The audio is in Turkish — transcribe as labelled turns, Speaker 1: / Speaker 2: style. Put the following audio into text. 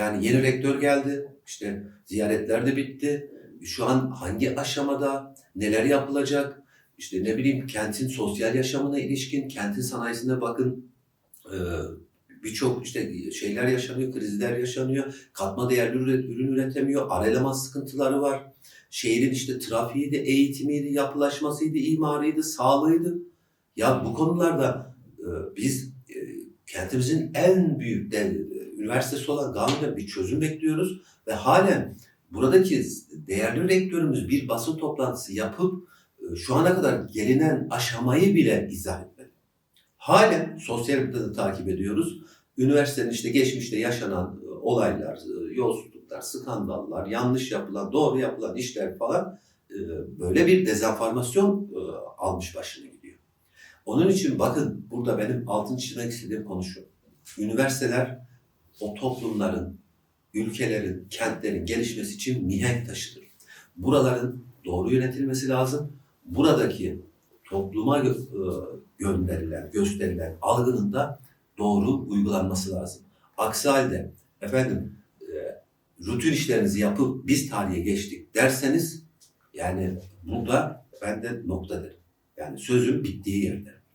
Speaker 1: Yani yeni rektör geldi. İşte ziyaretler de bitti. Şu an hangi aşamada neler yapılacak? İşte ne bileyim kentin sosyal yaşamına ilişkin, kentin sanayisine bakın e, birçok işte şeyler yaşanıyor, krizler yaşanıyor. Katma değerli ürün üretemiyor, ar eleman sıkıntıları var. Şehrin işte trafiğiydi, eğitimiydi, yapılaşmasıydı, imarıydı, sağlığıydı. Ya bu konularda e, biz e, kentimizin en büyük de, üniversitesi olan Gazi'den bir çözüm bekliyoruz ve halen buradaki değerli rektörümüz bir basın toplantısı yapıp e, şu ana kadar gelinen aşamayı bile izah etmedi. Halen sosyal medyada takip ediyoruz. Üniversitenin işte geçmişte yaşanan e, olaylar, e, yolsuzluklar, skandallar, yanlış yapılan, doğru yapılan işler falan böyle bir dezenformasyon almış başını gidiyor. Onun için bakın burada benim altın çizmek istediğim konu şu. Üniversiteler o toplumların, ülkelerin, kentlerin gelişmesi için mihenk taşıdır. Buraların doğru yönetilmesi lazım. Buradaki topluma gö- e, gönderilen, gösterilen algının da doğru uygulanması lazım. Aksi halde efendim e, rutin işlerinizi yapıp biz tarihe geçtik derseniz yani burada ben de nokta. Yani sözün bittiği yerde.